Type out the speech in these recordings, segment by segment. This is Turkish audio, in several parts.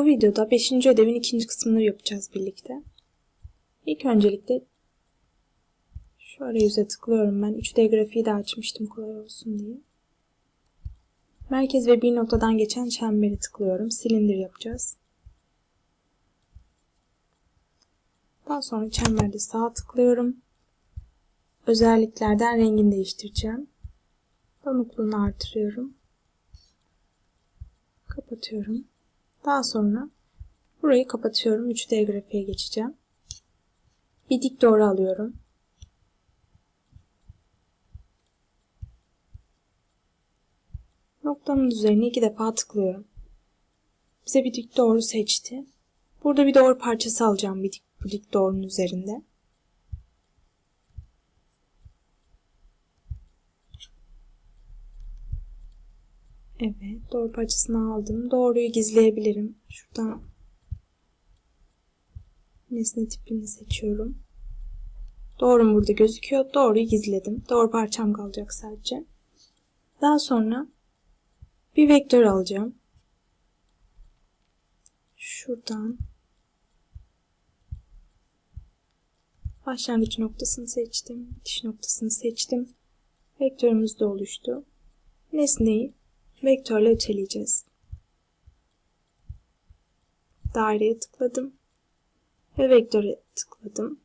Bu videoda 5. ödevin ikinci kısmını yapacağız birlikte. İlk öncelikle şöyle yüze tıklıyorum ben. 3D grafiği de açmıştım kolay olsun diye. Merkez ve bir noktadan geçen çemberi tıklıyorum. Silindir yapacağız. Daha sonra çemberde sağ tıklıyorum. Özelliklerden rengini değiştireceğim. Donukluğunu artırıyorum. Kapatıyorum. Daha sonra burayı kapatıyorum. 3D grafiğe geçeceğim. Bir dik doğru alıyorum. Noktamın üzerine iki defa tıklıyorum. Bize bir dik doğru seçti. Burada bir doğru parçası alacağım bir dik, bu dik doğrunun üzerinde. Evet, doğru parçasını aldım. Doğruyu gizleyebilirim. Şuradan nesne tipini seçiyorum. Doğru burada gözüküyor. Doğruyu gizledim. Doğru parçam kalacak sadece. Daha sonra bir vektör alacağım. Şuradan başlangıç noktasını seçtim. Bitiş noktasını seçtim. Vektörümüz de oluştu. Nesneyi vektörle öteleyeceğiz. Daireye tıkladım ve vektöre tıkladım.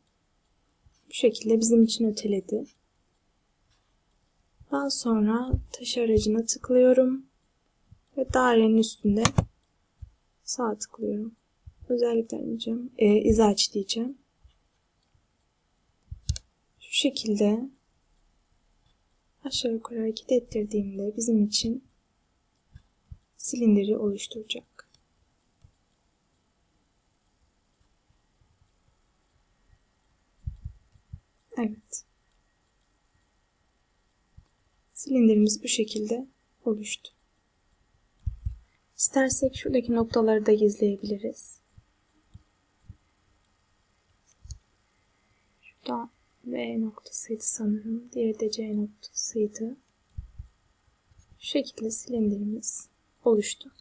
Bu şekilde bizim için öteledi. Daha sonra taş aracına tıklıyorum ve dairenin üstünde sağ tıklıyorum. Özellikler diyeceğim, e, iz aç diyeceğim. Şu şekilde aşağı yukarı hareket ettirdiğimde bizim için silindiri oluşturacak. Evet. Silindirimiz bu şekilde oluştu. İstersek şuradaki noktaları da gizleyebiliriz. Şurada V noktasıydı sanırım. Diğeri de C noktasıydı. Şu şekilde silindirimiz oluştu.